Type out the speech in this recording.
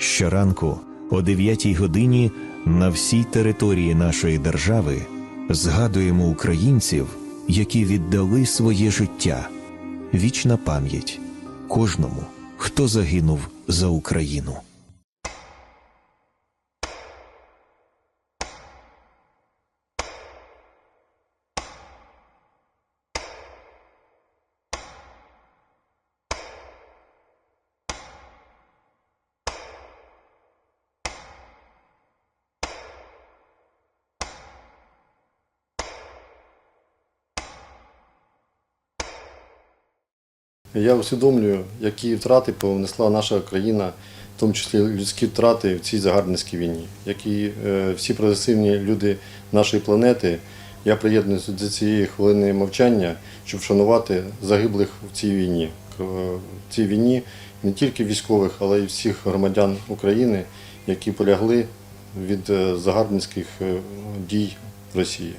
Щоранку о 9 годині на всій території нашої держави згадуємо українців, які віддали своє життя. Вічна пам'ять кожному, хто загинув за Україну. Я усвідомлюю, які втрати понесла наша країна, в тому числі людські втрати в цій загарбницькій війні, які е, всі прогресивні люди нашої планети. Я приєднуюся до цієї хвилини мовчання, щоб вшанувати загиблих в цій війні. В цій війні не тільки військових, але й всіх громадян України, які полягли від е, загарбницьких е, дій Росії.